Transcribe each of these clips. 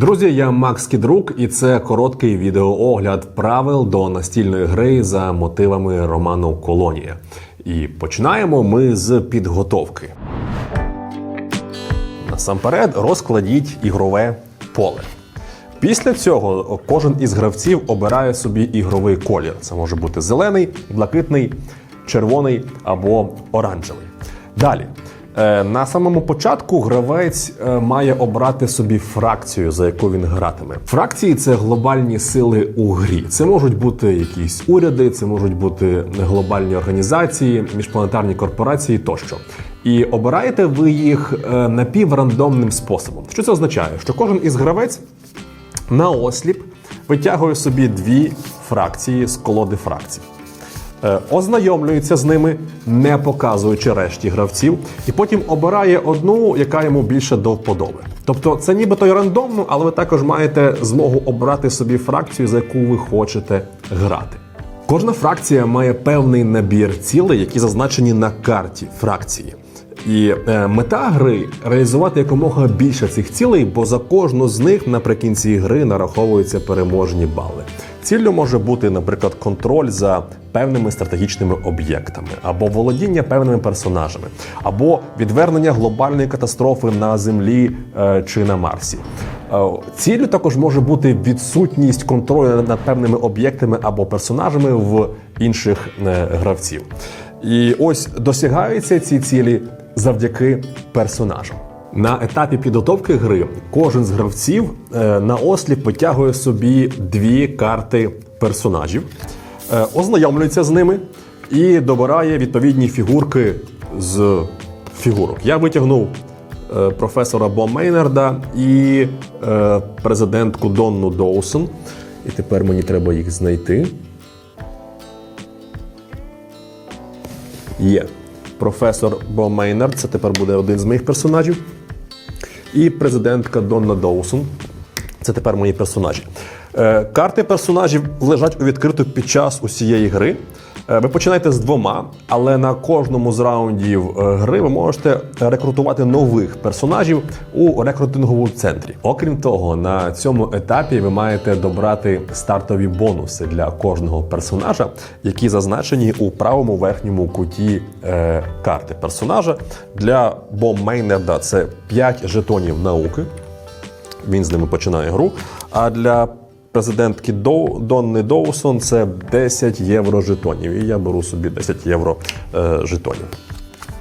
Друзі, я Макс Кідрук, і це короткий відеоогляд правил до настільної гри за мотивами роману Колонія. І починаємо ми з підготовки. Насамперед розкладіть ігрове поле. Після цього кожен із гравців обирає собі ігровий колір. Це може бути зелений, блакитний, червоний або оранжевий. Далі. Е, На самому початку гравець е, має обрати собі фракцію, за яку він гратиме. Фракції це глобальні сили у грі. Це можуть бути якісь уряди, це можуть бути глобальні організації, міжпланетарні корпорації тощо. І обираєте ви їх е, напіврандомним способом. Що це означає? Що кожен із гравець на осліп витягує собі дві фракції з колоди фракцій. Е, Ознайомлюється з ними, не показуючи решті гравців, і потім обирає одну, яка йому більше до вподоби. Тобто це нібито й рандомно, але ви також маєте змогу обрати собі фракцію, за яку ви хочете грати. Кожна фракція має певний набір цілей, які зазначені на карті фракції. І е, мета гри реалізувати якомога більше цих цілей, бо за кожну з них наприкінці гри нараховуються переможні бали. Ціллю може бути, наприклад, контроль за певними стратегічними об'єктами, або володіння певними персонажами, або відвернення глобальної катастрофи на Землі е, чи на Марсі. Е, Ціллю також може бути відсутність контролю над певними об'єктами або персонажами в інших е, гравців. І ось досягаються ці цілі завдяки персонажам. На етапі підготовки гри кожен з гравців е, на осліп витягує собі дві карти персонажів, е, ознайомлюється з ними і добирає відповідні фігурки з фігурок. Я витягнув е, професора Бо Мейнарда і президентку Донну Доусон. І тепер мені треба їх знайти. Є професор Бо Мейнард, це тепер буде один з моїх персонажів. І президентка Донна Доусон. Це тепер мої персонажі. Е, карти персонажів лежать у відкриту під час усієї гри. Е, ви починаєте з двома, але на кожному з раундів е, гри ви можете рекрутувати нових персонажів у рекрутинговому центрі. Окрім того, на цьому етапі ви маєте добрати стартові бонуси для кожного персонажа, які зазначені у правому верхньому куті е, карти персонажа. Для Бом Мейнерда це 5 жетонів науки. Він з ними починає гру. А для президентки Доу, Донни Доусон це 10 євро жетонів. І я беру собі 10 євро е, жетонів.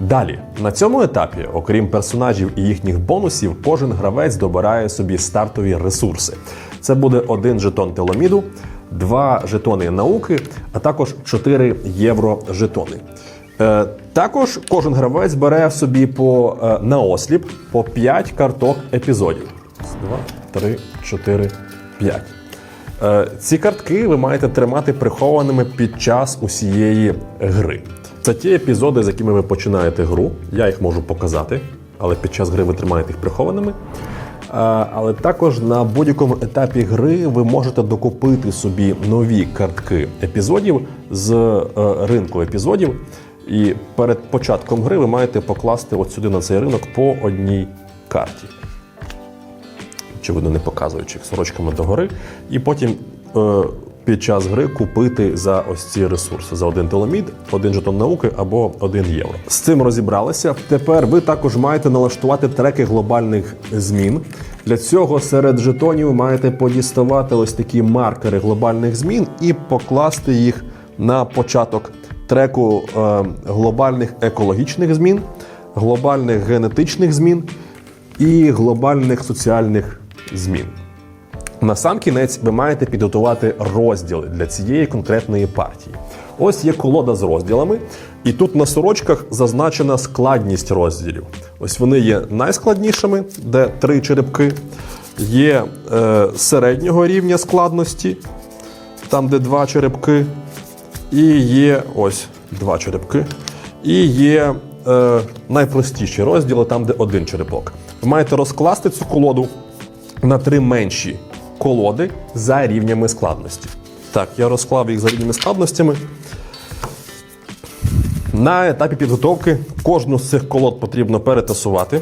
Далі, на цьому етапі, окрім персонажів і їхніх бонусів, кожен гравець добирає собі стартові ресурси. Це буде один жетон теломіду, два жетони науки, а також 4 євро жетони. Е, також кожен гравець бере собі по е, наосліп по 5 карток епізодів. Раз, Два, три, чотири, п'ять. Е, ці картки ви маєте тримати прихованими під час усієї гри. Це ті епізоди, з якими ви починаєте гру. Я їх можу показати, але під час гри ви тримаєте їх прихованими. Е, Але також на будь-якому етапі гри ви можете докупити собі нові картки епізодів з е, ринку епізодів. І перед початком гри ви маєте покласти от сюди на цей ринок по одній карті очевидно, не показуючи їх сорочками догори, і потім е, під час гри купити за ось ці ресурси за один теломід, один жетон науки або один євро. З цим розібралися. Тепер ви також маєте налаштувати треки глобальних змін. Для цього серед жетонів маєте подіставати ось такі маркери глобальних змін і покласти їх на початок треку е, глобальних екологічних змін, глобальних генетичних змін і глобальних соціальних змін. На сам кінець ви маєте підготувати розділи для цієї конкретної партії. Ось є колода з розділами, і тут на сорочках зазначена складність розділів. Ось вони є найскладнішими, де три черепки, є е, середнього рівня складності, там, де два черепки, і є ось два черепки, і є е, найпростіші розділи, там, де один черепок. Ви маєте розкласти цю колоду на три менші колоди за рівнями складності. Так, я розклав їх за рівнями складностями. На етапі підготовки кожну з цих колод потрібно перетасувати.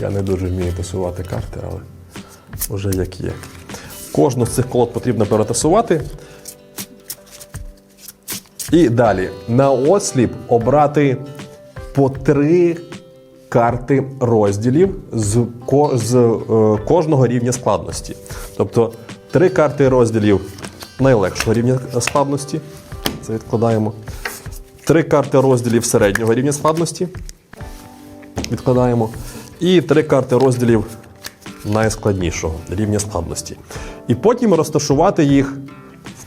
Я не дуже вмію тасувати карти, але вже як є. Кожну з цих колод потрібно перетасувати. І далі на осліп обрати по три карти розділів з, ко- з е, кожного рівня складності. Тобто три карти розділів найлегшого рівня складності. Це відкладаємо. Три карти розділів середнього рівня складності. Відкладаємо. І три карти розділів найскладнішого рівня складності. І потім розташувати їх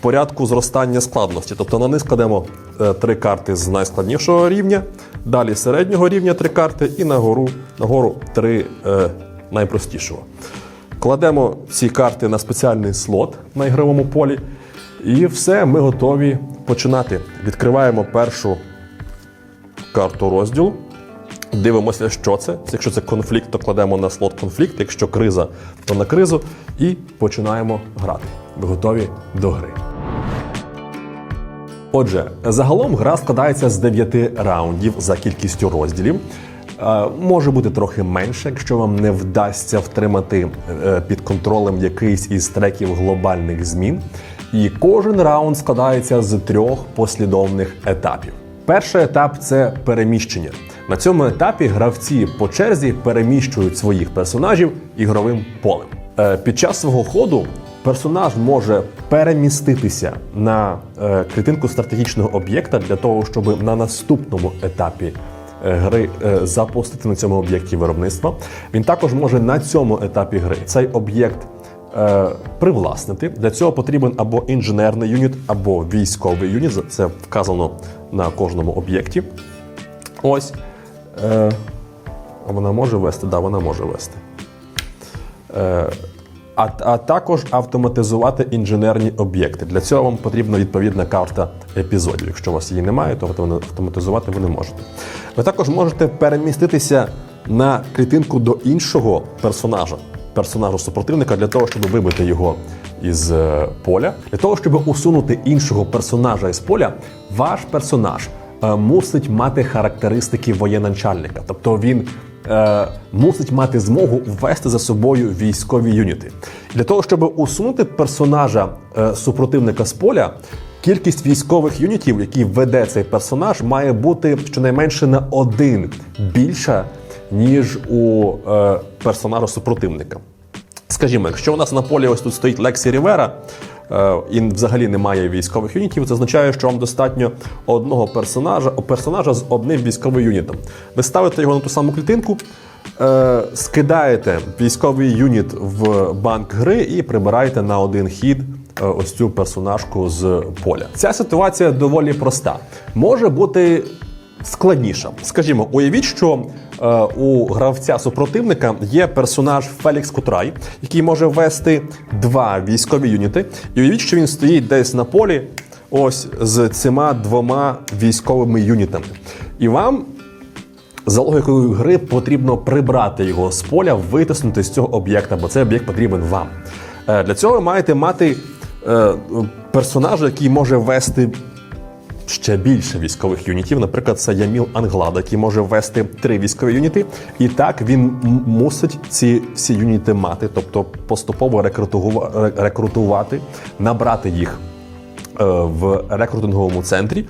порядку зростання складності. Тобто на них складемо е, три карти з найскладнішого рівня, далі середнього рівня три карти, і нагору, нагору три е, найпростішого. Кладемо ці карти на спеціальний слот на ігровому полі. І все, ми готові починати. Відкриваємо першу карту розділу. Дивимося, що це. Якщо це конфлікт, то кладемо на слот конфлікт. Якщо криза, то на кризу. І починаємо грати. Ви готові до гри. Отже, загалом гра складається з 9 раундів за кількістю розділів. Е, Може бути трохи менше, якщо вам не вдасться втримати е, під контролем якийсь із треків глобальних змін. І кожен раунд складається з трьох послідовних етапів. Перший етап це переміщення. На цьому етапі гравці по черзі переміщують своїх персонажів ігровим полем. Е, Під час свого ходу персонаж може переміститися на е, клітинку стратегічного об'єкта для того, щоб на наступному етапі е, гри е, запустити на цьому об'єкті виробництва. Він також може на цьому етапі гри цей об'єкт привласнити. Для цього потрібен або інженерний юніт, або військовий юніт. Це вказано на кожному об'єкті. Ось. Вона може вести? Да, вона може вести. А, а також автоматизувати інженерні об'єкти. Для цього вам потрібна відповідна карта епізодів. Якщо у вас її немає, то автоматизувати ви не можете. Ви також можете переміститися на клітинку до іншого персонажа, персонажа супротивника, для того, щоб вибити його із е, поля. Для того, щоб усунути іншого персонажа із поля, ваш персонаж е, мусить мати характеристики воєначальника. Тобто він е, мусить мати змогу ввести за собою військові юніти. Для того, щоб усунути персонажа е, супротивника з поля, кількість військових юнітів, які веде цей персонаж, має бути щонайменше на один більша, ніж у е, персонажа супротивника. Скажімо, якщо у нас на полі ось тут стоїть Лексі Рівера, і взагалі немає військових юнітів, це означає, що вам достатньо одного персонажа, персонажа з одним військовим юнітом. Ви ставите його на ту саму клітинку, е, скидаєте військовий юніт в банк гри і прибираєте на один хід е, ось цю персонажку з поля. Ця ситуація доволі проста. Може бути складніша. Скажімо, уявіть, що е, у гравця супротивника є персонаж Фелікс Кутрай, який може ввести два військові юніти. І уявіть, що він стоїть десь на полі, ось з цими двома військовими юнітами. І вам. За логікою гри потрібно прибрати його з поля, витиснути з цього об'єкта, бо цей об'єкт потрібен вам. Е, Для цього ви маєте мати е, персонажа, який може вести ще більше військових юнітів. Наприклад, це Яміл Англада, який може ввести три військові юніти. І так він мусить ці всі юніти мати, тобто поступово рекрутува- рекрутувати, набрати їх е, в рекрутинговому центрі.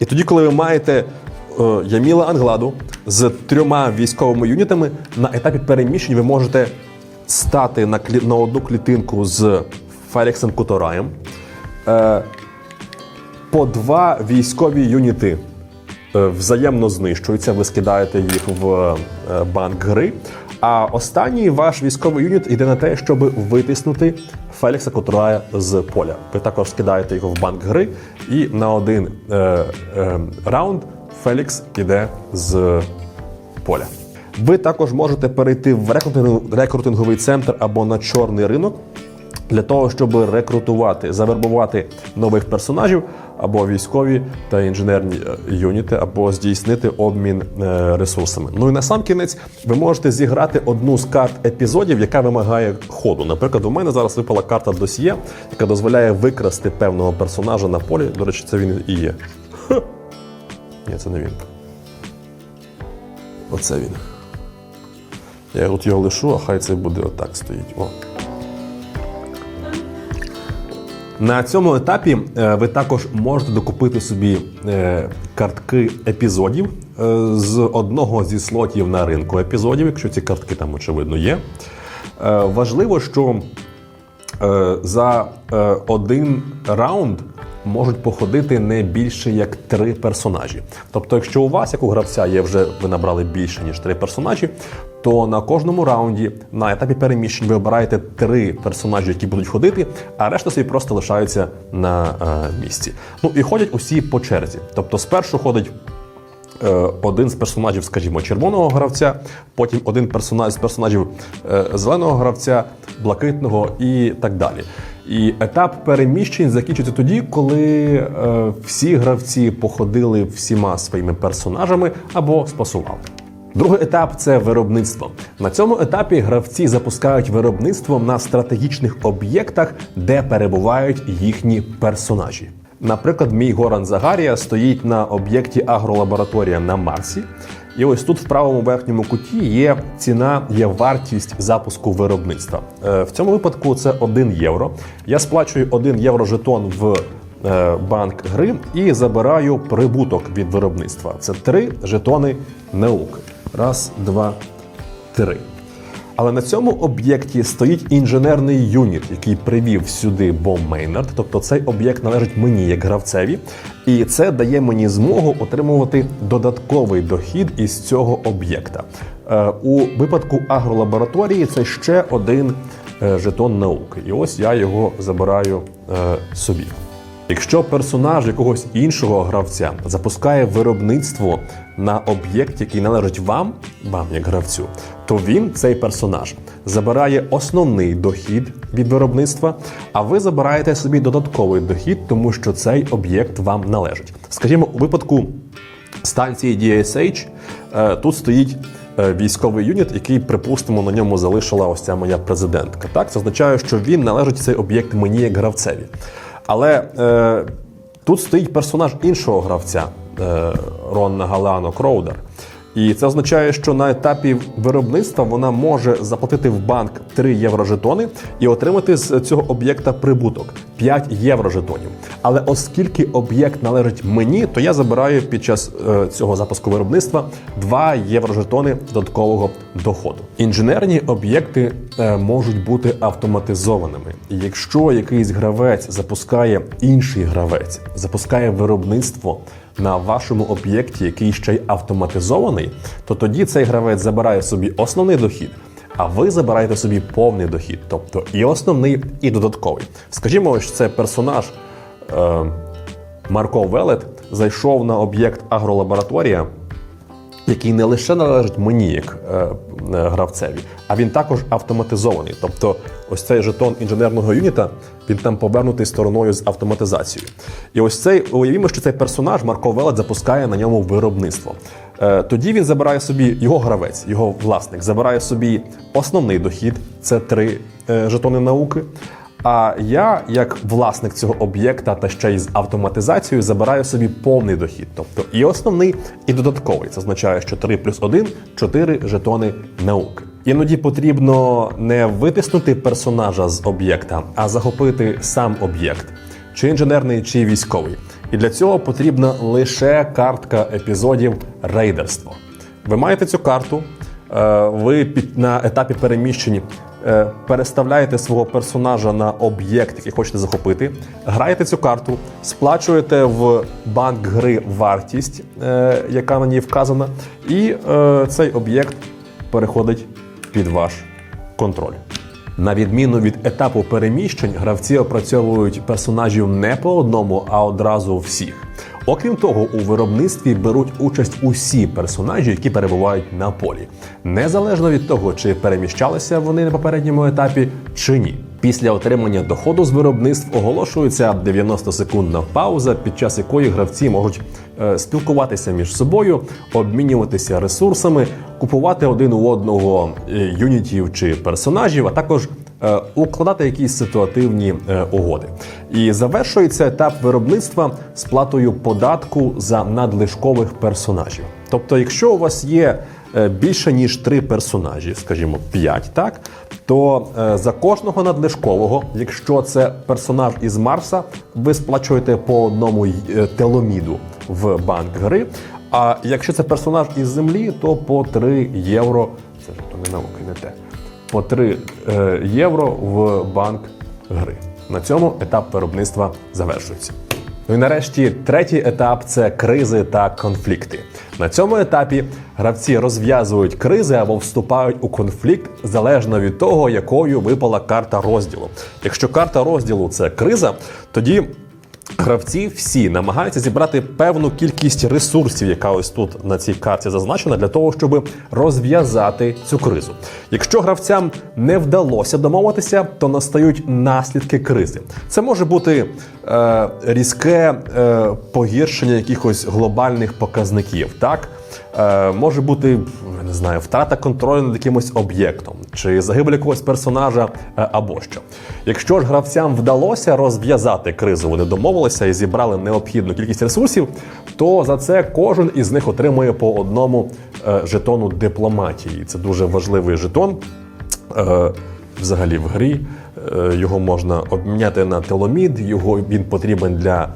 І тоді, коли ви маєте е, Яміла Англаду з трьома військовими юнітами, на етапі переміщень ви можете стати на, клі- на одну клітинку з Феліксом Кутораєм. По два військові юніти е, взаємно знищуються, ви скидаєте їх в е, банк гри. А останній ваш військовий юніт йде на те, щоб витиснути Фелікса Котурая з поля. Ви також скидаєте його в банк гри, і на один е, е, раунд Фелікс йде з поля. Ви також можете перейти в рекрутинг- рекрутинговий центр або на чорний ринок для того, щоб рекрутувати, завербувати нових персонажів або військові та інженерні е, юніти, або здійснити обмін е, ресурсами. Ну і на сам кінець ви можете зіграти одну з карт епізодів, яка вимагає ходу. Наприклад, у мене зараз випала карта досьє, яка дозволяє викрасти певного персонажа на полі. До речі, це він і є. Ха! Ні, це не він. Оце він. Я тут його лишу, а хай це буде отак стоїть. О. На цьому етапі е, ви також можете докупити собі е, картки епізодів е, з одного зі слотів на ринку епізодів, якщо ці картки там очевидно є. Важливо, що за один раунд можуть походити не більше як три персонажі. Тобто, якщо у вас, як у гравця, є вже ви набрали більше ніж три персонажі, то на кожному раунді на етапі переміщень ви обираєте три персонажі, які будуть ходити, а решта собі просто лишаються на е, місці. Ну і ходять усі по черзі. Тобто, спершу ходить е, один з персонажів, скажімо, червоного гравця, потім один персонаж з персонажів е, зеленого гравця, блакитного і так далі. І етап переміщень закінчиться тоді, коли всі гравці походили всіма своїми персонажами або спасували. Другий етап це виробництво. На цьому етапі гравці запускають виробництво на стратегічних об'єктах, де перебувають їхні персонажі. Наприклад, мій Горан Загарія стоїть на об'єкті агролабораторія на Марсі. І ось тут в правому верхньому куті є ціна, є вартість запуску виробництва. Е, В цьому випадку це 1 євро. Я сплачую 1 євро жетон в е, банк гри і забираю прибуток від виробництва. Це три жетони науки. Раз, два, три. Але на цьому об'єкті стоїть інженерний юніт, який привів сюди Бом Мейнард. Тобто цей об'єкт належить мені як гравцеві, і це дає мені змогу отримувати додатковий дохід із цього об'єкта. Е, У випадку агролабораторії це ще один е, жетон науки. І ось я його забираю е, собі. Якщо персонаж якогось іншого гравця запускає виробництво на об'єкт, який належить вам, вам як гравцю, то він, цей персонаж, забирає основний дохід від виробництва, а ви забираєте собі додатковий дохід, тому що цей об'єкт вам належить. Скажімо, у випадку станції DSH е, тут стоїть е, військовий юніт, який, припустимо, на ньому залишила ось ця моя президентка. Так, це означає, що він належить цей об'єкт мені як гравцеві. Але е, тут стоїть персонаж іншого гравця е, Ронна Галеано Кроудер. І це означає, що на етапі виробництва вона може заплатити в банк 3 єврожетони і отримати з цього об'єкта прибуток 5 єврожетонів. Але оскільки об'єкт належить мені, то я забираю під час е, цього запуску виробництва 2 єврожетони додаткового доходу. Інженерні об'єкти е, можуть бути автоматизованими. Якщо якийсь гравець запускає інший гравець, запускає виробництво на вашому об'єкті, який ще й автоматизований, то тоді цей гравець забирає собі основний дохід. А ви забираєте собі повний дохід, тобто і основний, і додатковий. Скажімо, ось це персонаж е, Марко Велет зайшов на об'єкт агролабораторія, який не лише належить мені як е, е, гравцеві, а він також автоматизований. Тобто, ось цей жетон інженерного юніта він там повернутий стороною з автоматизацією. І ось цей уявімо, що цей персонаж Марко Велет запускає на ньому виробництво. Е, тоді він забирає собі його гравець, його власник, забирає собі основний дохід це три е, жетони науки. А я, як власник цього об'єкта та ще й з автоматизацією, забираю собі повний дохід, тобто і основний, і додатковий. Це означає, що 3 плюс 1 – 4 жетони науки. Іноді потрібно не витиснути персонажа з об'єкта, а захопити сам об'єкт, чи інженерний, чи військовий. І для цього потрібна лише картка епізодів рейдерство. Ви маєте цю карту, е, ви на етапі переміщень е, переставляєте свого персонажа на об'єкт, який хочете захопити, граєте цю карту, сплачуєте в банк гри вартість, е, яка на ній вказана, і цей об'єкт переходить під ваш контроль. На відміну від етапу переміщень, гравці опрацьовують персонажів не по одному, а одразу всіх. Окрім того, у виробництві беруть участь усі персонажі, які перебувають на полі, незалежно від того, чи переміщалися вони на попередньому етапі чи ні. Після отримання доходу з виробництв оголошується 90-секундна пауза, під час якої гравці можуть е, спілкуватися між собою, обмінюватися ресурсами, купувати один у одного е, юнітів чи персонажів, а також е, укладати якісь ситуативні угоди. І завершується етап виробництва сплатою податку за надлишкових персонажів. Тобто, якщо у вас є більше ніж три персонажі, скажімо, 5, так, то е, за кожного надлишкового, якщо це персонаж із Марса, ви сплачуєте по одному е, теломіду в банк гри. А якщо це персонаж із землі, то по 3 євро. Це ж то не науки, не те. По 3 е, євро в банк гри. На цьому етап виробництва завершується. Ну і нарешті третій етап це кризи та конфлікти. На цьому етапі гравці розв'язують кризи або вступають у конфлікт залежно від того, якою випала карта розділу. Якщо карта розділу це криза, тоді Гравці всі намагаються зібрати певну кількість ресурсів, яка ось тут на цій карті зазначена, для того, щоб розв'язати цю кризу. Якщо гравцям не вдалося домовитися, то настають наслідки кризи. Це може бути е, різке е, погіршення якихось глобальних показників, так. Е, може бути не знаю, втрата контролю над якимось об'єктом чи загибель якогось персонажа е, або що. Якщо ж гравцям вдалося розв'язати кризу, вони домовилися і зібрали необхідну кількість ресурсів, то за це кожен із них отримує по одному е, жетону дипломатії. Це дуже важливий жетон. Е, Взагалі в грі Е, його можна обміняти на теломід, його він потрібен для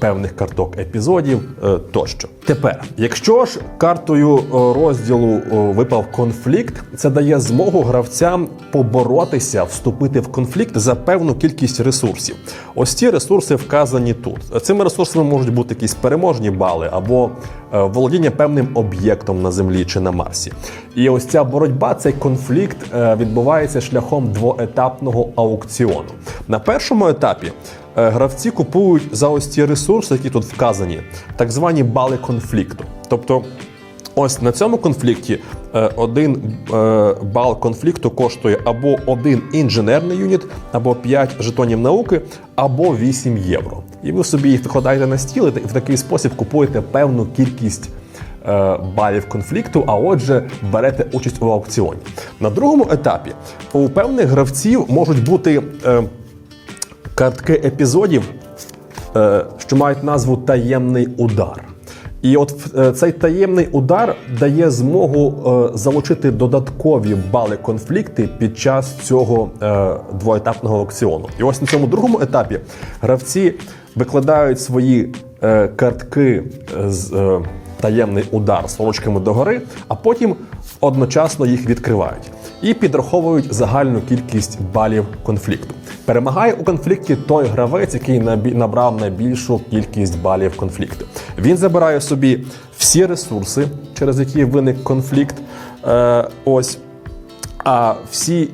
певних карток епізодів е, тощо. Тепер, якщо ж картою е, розділу е, випав конфлікт, це дає змогу гравцям поборотися, вступити в конфлікт за певну кількість ресурсів. Ось ці ресурси вказані тут. Цими ресурсами можуть бути якісь переможні бали або е, володіння певним об'єктом на землі чи на Марсі. І ось ця боротьба, цей конфлікт е, відбувається шляхом двоетапного аукціону. На першому етапі е, гравці купують за ось ці ресурси, які тут вказані, так звані бали конфлікту. Тобто, ось на цьому конфлікті е, один е, бал конфлікту коштує або один інженерний юніт, або 5 жетонів науки, або 8 євро. І ви собі їх викладаєте на стіл і в такий спосіб купуєте певну кількість. е, Балів конфлікту, а отже, берете участь у аукціоні. На другому етапі у певних гравців можуть бути е, картки епізодів, е, що мають назву таємний удар. І от е, цей таємний удар дає змогу е, залучити додаткові бали конфлікти під час цього двоетапного аукціону. І ось на цьому другому етапі гравці викладають свої картки з таємний удар з волочками догори, а потім одночасно їх відкривають і підраховують загальну кількість балів конфлікту. Перемагає у конфлікті той гравець, який набрав найбільшу кількість балів конфлікту. Він забирає собі всі ресурси, через які виник конфлікт. Е, ось. А всі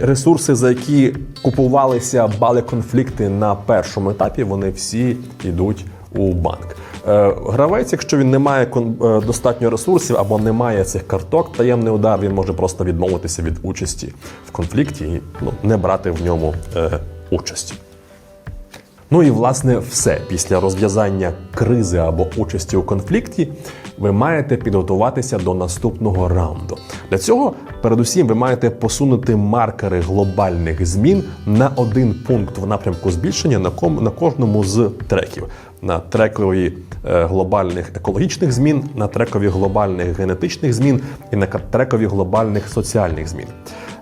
ресурси, за які купувалися бали конфлікти на першому етапі, вони всі йдуть у банк. Е, Гравець, якщо він не має е, достатньо ресурсів або не має цих карток, таємний удар він може просто відмовитися від участі в конфлікті і ну, не брати в ньому е, участі. Ну і власне все після розв'язання кризи або участі у конфлікті ви маєте підготуватися до наступного раунду. Для цього, передусім, ви маєте посунути маркери глобальних змін на один пункт в напрямку збільшення на ком на кожному з треків. На трекові е, глобальних екологічних змін, на трекові глобальних генетичних змін і на трекові глобальних соціальних змін.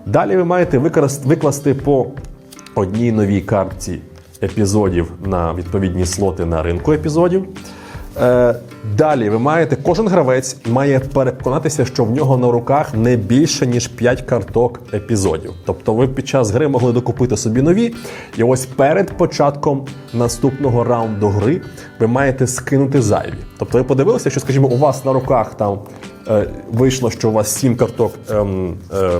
Далі ви маєте викласти по одній новій картці епізодів на відповідні слоти на ринку епізодів. Е, далі ви маєте, кожен гравець має переконатися, що в нього на руках не більше ніж 5 карток епізодів. Тобто ви під час гри могли докупити собі нові, і ось перед початком наступного раунду гри ви маєте скинути зайві. Тобто ви подивилися, що, скажімо, у вас на руках там е, вийшло, що у вас 7 карток. ем, е,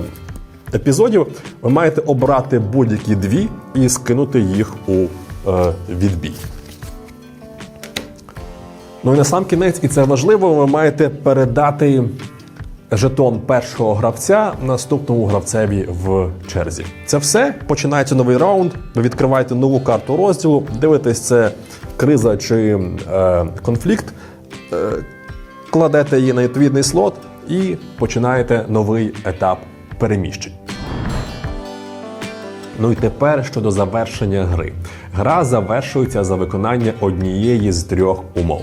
епізодів, ви маєте обрати будь-які дві і скинути їх у е, відбій. Ну і на сам кінець, і це важливо, ви маєте передати жетон першого гравця наступному гравцеві в черзі. Це все. Починається новий раунд. Ви відкриваєте нову карту розділу, дивитесь, це криза чи е, конфлікт. Е, кладете її на відповідний слот і починаєте новий етап переміщень. Ну і тепер щодо завершення гри. Гра завершується за виконання однієї з трьох умов.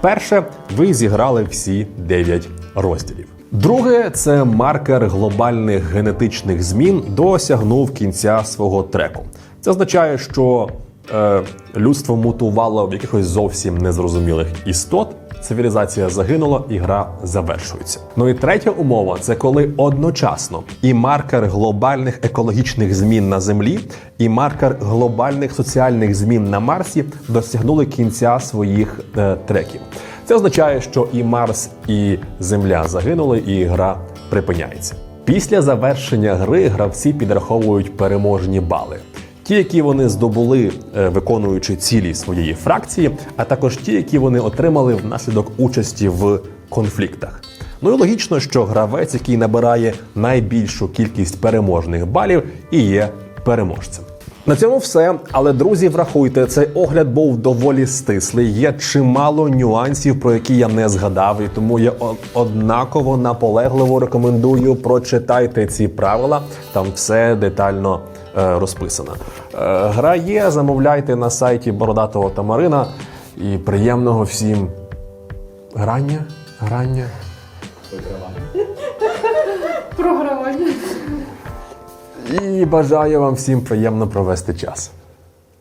Перше, ви зіграли всі 9 розділів. Друге, це маркер глобальних генетичних змін досягнув кінця свого треку. Це означає, що е, людство мутувало в якихось зовсім незрозумілих істот. Цивілізація загинула, і гра завершується. Ну і третя умова це коли одночасно і маркер глобальних екологічних змін на землі, і маркер глобальних соціальних змін на Марсі досягнули кінця своїх е, треків. Це означає, що і Марс, і Земля загинули, і гра припиняється. Після завершення гри гравці підраховують переможні бали. Ті, які вони здобули, е, виконуючи цілі своєї фракції, а також ті, які вони отримали внаслідок участі в конфліктах. Ну і логічно, що гравець, який набирає найбільшу кількість переможних балів, і є переможцем. На цьому все. Але друзі, врахуйте, цей огляд був доволі стислий. Є чимало нюансів, про які я не згадав, і тому я однаково наполегливо рекомендую прочитайте ці правила. Там все детально е, розписано. Е, гра є, замовляйте на сайті Бородатого Тамарина. І приємного всім грання, грання. Програвання. І бажаю вам всім приємно провести час.